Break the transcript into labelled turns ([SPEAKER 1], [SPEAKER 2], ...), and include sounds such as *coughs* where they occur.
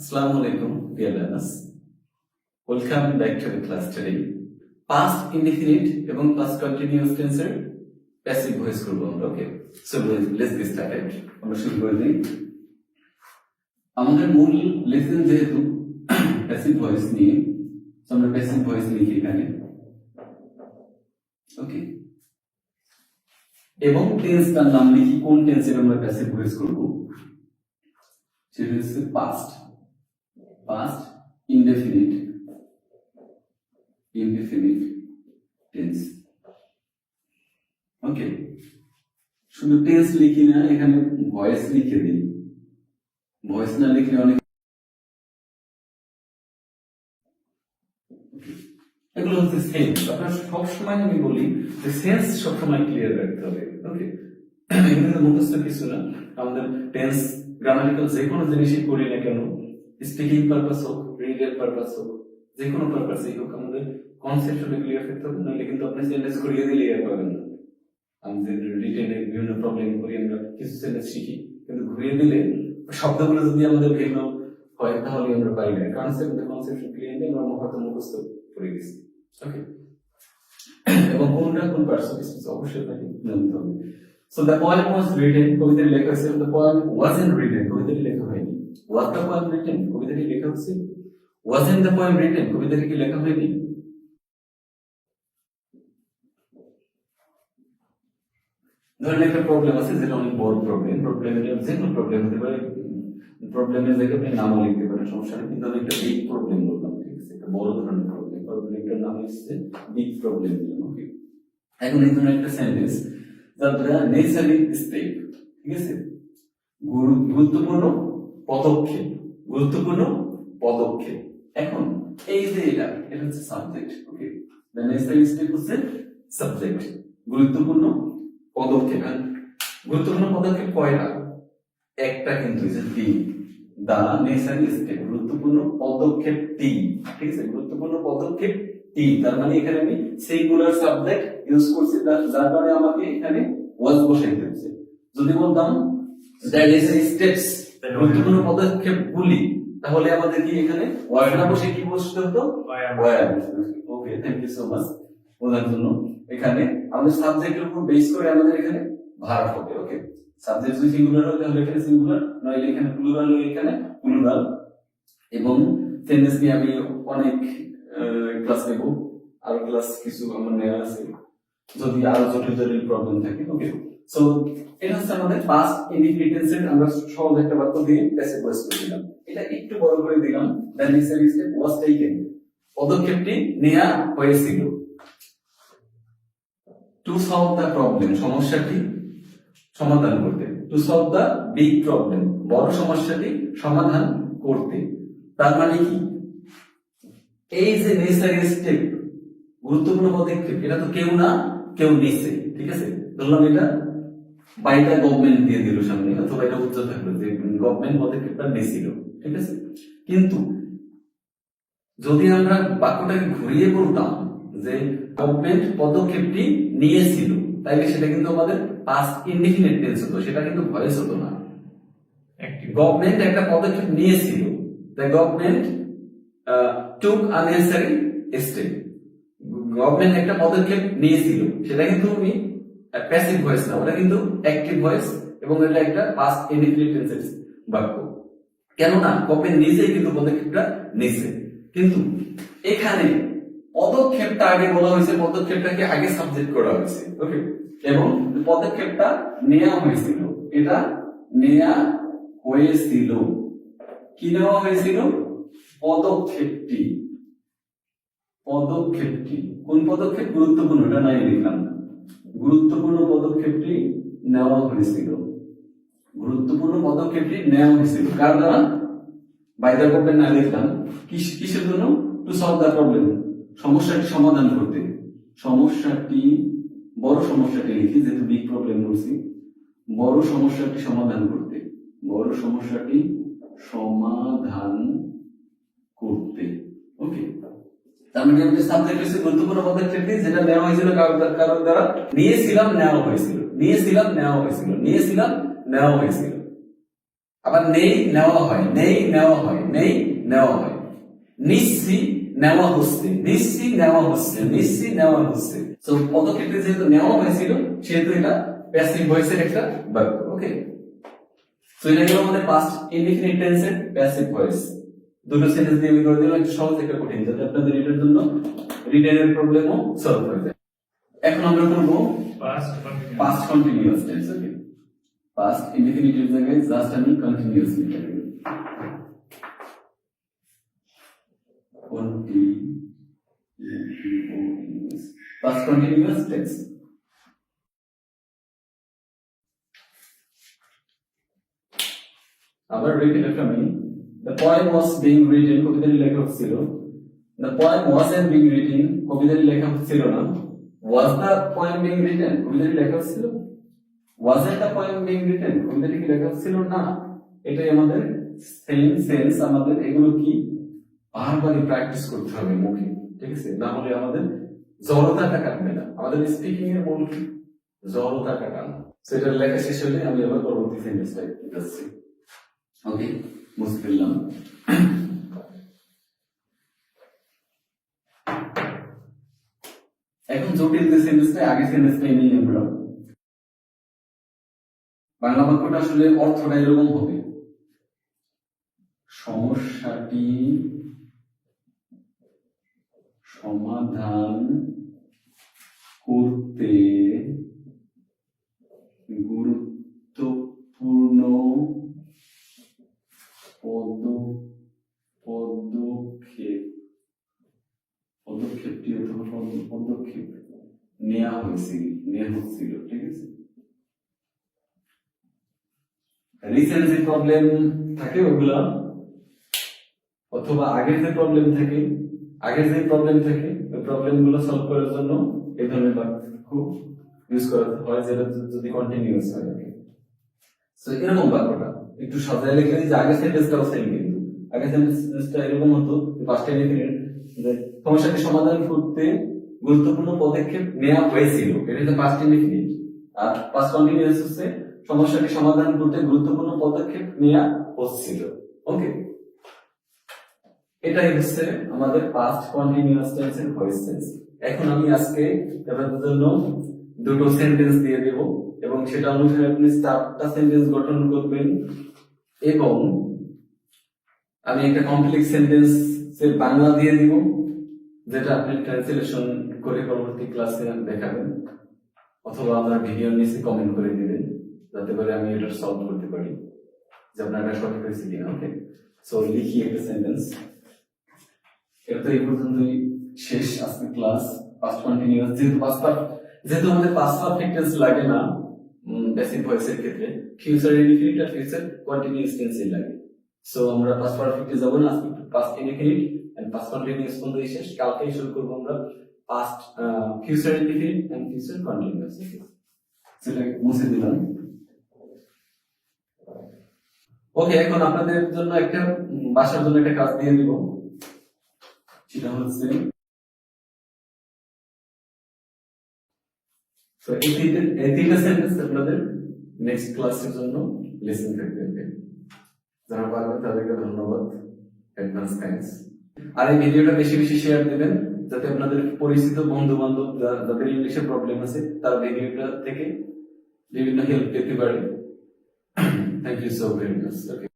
[SPEAKER 1] Assalamu alaikum, dear learners. Welcome back to the class today. Past indefinite এবং past continuous tense passive voice করব আমরা okay so let's get started আমরা শুরু করে দিই। আমাদের মূল লেসন যেহেতু প্যাসিভ ভয়েস নিয়ে so আমরা প্যাসিভ ভয়েস লিখি এখানে। ওকে এবং টেন্স তার নাম লিখি কোন টেন্সের আমরা প্যাসিভ ভয়েস করব? সেটা হচ্ছে past past indefinite indefinite tense. Okay শুধু টেন্স লিখি না, এখানে ভয়েস লিখে দিই। ভয়েস না লিখলে অনেক. এগুলো হচ্ছে সেন্স আপনার সবসময় আমি বলি যে সেন্স সবসময় ক্লিয়ার রাখতে হবে। ওকে এখানে মুখস্থ কিছু না। আমাদের টেন্স গ্রামাটিক্যাল যে কোনো জিনিসই করি না কেন স্পিকিং পারপাস হোক রিডের পারপাস হোক যে কোনো পারপাসই হোক, আমাদের কনসেপ্ট ক্লিয়ার থাকতে হবে, নাহলে কিন্তু আপনি সেন্টেন্স করিয়ে দিলে আর পাবেন না। আমাদের রিটেনে বিভিন্ন প্রবলেম করি, আমরা কিছু সেন্টেন্স শিখি, কিন্তু ঘুরিয়ে দিলে শব্দগুলো যদি আমাদের ভিন্ন হয় তাহলে আমরা পারি না। কনসেপ্ট কনসেপ্ট ক্লিয়ার দিয়ে আমরা মহাত মুখস্থ করে দিচ্ছি ওকে *coughs* এবং কোনটা কোন পার্সন অবশ্যই তাকে জানতে হবে। So the poem was written কবিতাটি লেখা হয়েছে দ্য পোয়েম ওয়াজেন্ট রিটেন কবিতাটি লেখা হয়নি ওয়াজ দ্য পোয়েম রিটেন কবিতাটি লেখা হচ্ছে ওয়াজেন্ট দ্য পোয়েম রিটেন কবিতাটি কি লেখা হয়নি ধরেন একটা প্রবলেম আছে যেটা অনেক বড় প্রবলেম প্রবলেমের যে কোনো প্রবলেম হতে পারে প্রবলেমের জায়গায় আপনি নামও লিখতে পারেন সমস্যা নেই কিন্তু আমি একটা বিগ প্রবলেম বললাম ঠিক আছে একটা বড় ধরনের প্রবলেম প্রবলেমটার নাম হচ্ছে বিগ প্রবলেম ওকে এখন এই ধরনের একটা সেন্টেন্স যার দ্বারা নেসারি স্টেপ ঠিক আছে? গুরুত্বপূর্ণ পদক্ষেপ গুরুত্বপূর্ণ পদক্ষেপ। এখন এই যে এটা এটা হচ্ছে subject okay the necessary step হচ্ছে সাবজেক্ট গুরুত্বপূর্ণ পদক্ষেপ। গুরুত্বপূর্ণ পদক্ষেপ কয়টা? একটা কিন্তু যে তিন দা নেসারি স্টেপ গুরুত্বপূর্ণ পদক্ষেপ তিন ঠিক আছে? গুরুত্বপূর্ণ পদক্ষেপ তিন তার মানে এখানে আমি সিঙ্গুলার সাবজেক্ট ইউজ করছি যার কারণে আমাকে এখানে ওয়াজ বসাইতে হচ্ছে যদি বলতাম দ্য নেসারি স্টেপস গুরুত্বপূর্ণ তাহলে আমাদের কি এখানে না বসে কি বসতে হতো? War okay thank you so much বোঝার জন্য। এখানে আমাদের সাবজেক্টের উপর বেস করে আমাদের এখানে ভার হবে ওকে সাবজেক্ট যদি সিঙ্গুলার হয় তাহলে এখানে সিঙ্গুলার নইলে এখানে প্লুরাল এখানে প্লুরাল এবং সেন্টেন্স নিয়ে আমি অনেক ক্লাস নেব, আরও ক্লাস কিছু আমার নেওয়া আছে। যদি আরও জটিল জটিল প্রবলেম থাকে ওকে সো এটা হচ্ছে আমাদের পাস্ট ইন্ডিফিনিটেন্স এর, আমরা সহজ একটা বাক্য দিয়ে প্যাসিভ ভয়েস করে দিলাম। এটা একটু বড় করে দিলাম the necessary step was taken পদক্ষেপটি নেওয়া হয়েছিল। টু সলভ দ্য প্রবলেম সমস্যাটি সমাধান করতে। To solve the big problem বড় সমস্যাটি সমাধান করতে। তার মানে কি? এই যে নেসেসারি স্টেপ গুরুত্বপূর্ণ পদক্ষেপ এটা তো কেউ না কেউ নিচ্ছে ঠিক আছে? ধরলাম এটা বাইটা গভর্নমেন্ট দিয়ে দিল সামনে অথবা এটা উচ্চ থাকল যে গভর্নমেন্ট পদক্ষেপটা নিছিল ঠিক আছে? কিন্তু যদি আমরা বাক্যটাকে ঘুরিয়ে বলতাম যে গভর্নমেন্ট পদক্ষেপটি নিয়েছিল তাইলে সেটা কিন্তু আমাদের পাস্ট ইনডিফিনিট টেন্স হতো সেটা কিন্তু ভয়েস হতো না। গভর্নমেন্ট একটা পদক্ষেপ নিয়েছিল the government took unnecessary step government একটা পদক্ষেপ নিয়েছিল। সেটা কিন্তু আমি প্যাসিভ ভয়েস না, ওটা কিন্তু অ্যাক্টিভ ভয়েস এবং এটা একটা পাস্ট ইনডিফিনিট টেন্সের বাক্য। কেননা গভর্নমেন্ট নিজেই কিন্তু পদক্ষেপটা নিয়েছে। কিন্তু এখানে পদক্ষেপটা আগে বলা হয়েছে, পদক্ষেপটাকে আগে সাবজেক্ট করা হয়েছে। ওকে এবং পদক্ষেপটা নেওয়া হয়েছিল। এটা নেওয়া হয়েছিল। কি নেওয়া হয়েছিল? পদক্ষেপটি পদক্ষেপটি, কোন পদক্ষেপ গুরুত্বপূর্ণ? এটা নাই লিখলাম গুরুত্বপূর্ণ পদক্ষেপটি নেওয়া হয়েছিল। গুরুত্বপূর্ণ পদক্ষেপটি নেওয়া হয়েছিল। কার দ্বারা? বাইরে করবেন না লিখলাম। কিস- কিসের জন্য? টু সলভ দ্য প্রবলেম সমস্যাটি সমাধান করতে। সমস্যাটি, বড় সমস্যাটি লিখি, যেহেতু বিগ প্রবলেম বলছি বড় সমস্যাটি সমাধান করতে। বড় সমস্যাটি সমাধান করতে ওকে তার মানে সাবজেক্ট হচ্ছে গুরুত্বপূর্ণ পদক্ষেপটি যেটা নেওয়া হয়েছিল কারোর দ্বারা- নিয়েছিলাম, নেওয়া হয়েছিল। নিয়েছিলাম, নেওয়া হয়েছিল। নিয়েছিলাম, নেওয়া হয়েছিল। আবার নেই, নেওয়া হয়। নেই, নেওয়া হয়। নেই, নেওয়া হয়। নিচ্ছি, নেওয়া হচ্ছে। নিচ্ছি, নেওয়া হচ্ছে। নিচ্ছি, নেওয়া হচ্ছে। তো পদক্ষেপে যেহেতু নেওয়া হয়েছিল, সেহেতু এটা প্যাসিভ ভয়েসের একটা বাক্য ওকে তো এটা গেল আমাদের পাস্ট ইনডিফিনিট টেন্সের প্যাসিভ ভয়েস দুটো সেন্টেন্স দিয়ে আমি করে দিলাম একটু সহজ একটা কঠিন। যাতে আপনাদের এটার জন্য রিটেনের প্রবলেমও সলভ হয়ে যায়। এখন আমরা করব
[SPEAKER 2] continuous.
[SPEAKER 1] past continuous tense okay? Past indefinite জায়গায় জাস্ট আমি কন্টিনিউয়াস লিখে দেব। Past continuous tense. আবার repeat after me the poem was being written কবিতাটি লেখা হচ্ছিল the poem was and being written কবিতাটি লেখা হচ্ছিল না। Was the poem being written কবিতাটি লেখা হচ্ছিল was at the poem being written কবিতাটি কি লেখা হচ্ছিল না? এটাই আমাদের সেম সেন্স আমাদের এগুলো কি? বারবারই প্র্যাকটিস করতে হবে মুখে, ঠিক আছে? না হলে আমাদের জড়তাটা কাটবে না। আমাদের স্পিকিং এর মূল কি? জড়তা কাটানো সেটা লেখা শেষ হলে আমি আবার পরবর্তী সেন্টেন্সটা যাচ্ছি ওকে পেলাম এখন জটিল যে সেন্টেন্সটা আগে সেন্টেন্সটাই নিয়ে আমরা বাংলা বাক্যটা আসলে অর্থটা এরকম হবে। সমস্যাটি সমাধান করতে গুরুত্বপূর্ণ পদক্ষেপ পদক্ষেপটি অথবা পদক্ষেপ নেওয়া হয়েছিল নেওয়া হচ্ছিল ঠিক আছে? রিসেন্ট যে প্রবলেম থাকে ওগুলা অথবা আগের যে প্রবলেম থাকে আগের যে প্রবলেম থাকে ওই প্রবলেমগুলো সলভ করার জন্য এই ধরনের বাক্য ইউজ করা হয় যেটা যদি কন্টিনিউয়াস হয় So, এরকম বাক্যটা। একটু সাজায় লিখে যে আগের সেন্টেন্সটাও সেম কিন্তু। আগের সেন্টেন্সটা এরকম হতো পাঁচটা ইনডিফিনিট যে সমস্যাটি সমাধান করতে গুরুত্বপূর্ণ পদক্ষেপ নেওয়া হয়েছিল। এটা হচ্ছে পাস্ট ইনডিফিনিট আর পাস্ট কন্টিনিউয়াস হচ্ছে সমস্যাটি সমাধান করতে গুরুত্বপূর্ণ পদক্ষেপ নেওয়া হচ্ছিল। ওকে এটাই হচ্ছে আমাদের পাস্ট কন্টিনিউয়াস টেন্সের ভয়েস টেন্স এখন আমি আজকে আপনাদের জন্য দুটো সেন্টেন্স দিয়ে দেব এবং সেটা অনুসারে আপনি চারটা সেন্টেন্স গঠন করবেন। এবং আমি একটা কমপ্লেক্স সেন্টেন্স এর বাংলা দিয়ে দিব, যেটা আপনি ট্রান্সলেশন করে পরবর্তী ক্লাসে দেখাবেন, অথবা আপনার ভিডিও নিচে কমেন্ট করে দিবেন, যাতে করে আমি এটা সলভ করতে পারি, যে আপনার এটা সঠিক হয়েছে কিনা ওকে সো লিখি একটা সেন্টেন্স এটা তো এই পর্যন্তই শেষ আজকে ক্লাস পাস্ট কন্টিনিউয়াস যেহেতু পাস্ট যেহেতু আমাদের পাস্ট পারফেক্ট টেন্স লাগে না ভয়েসের ক্ষেত্রে। ফিউচার ইনডিফিনিট আর ফিউচার কন্টিনিউয়াস লাগে। সো আমরা পারফেক্টে যাব না, আজকে পাস্ট এন্ড পাস্ট কন্টিনিউয়াস শেষ? শুরু করব আমরা past future indefinite and future continuous সেটা মুছে দিলাম। ওকে এখন আপনাদের জন্য একটা বাসার জন্য একটা কাজ দিয়ে দিব। সেটা হচ্ছে তো এই সেন্টেন্স আপনাদের নেক্সট ক্লাসের জন্য লেসন থাকবে? যারা পারবেন তাদেরকে ধন্যবাদ। অ্যাডভান্স থ্যাঙ্কস আর এই ভিডিওটা বেশি বেশি শেয়ার দিবেন, যাতে আপনাদের পরিচিত বন্ধু বান্ধব যাদের প্রবলেম আছে, তারা ভিডিওটা থেকে বিভিন্ন হেল্প পেতে পারে। Thank you so very much okay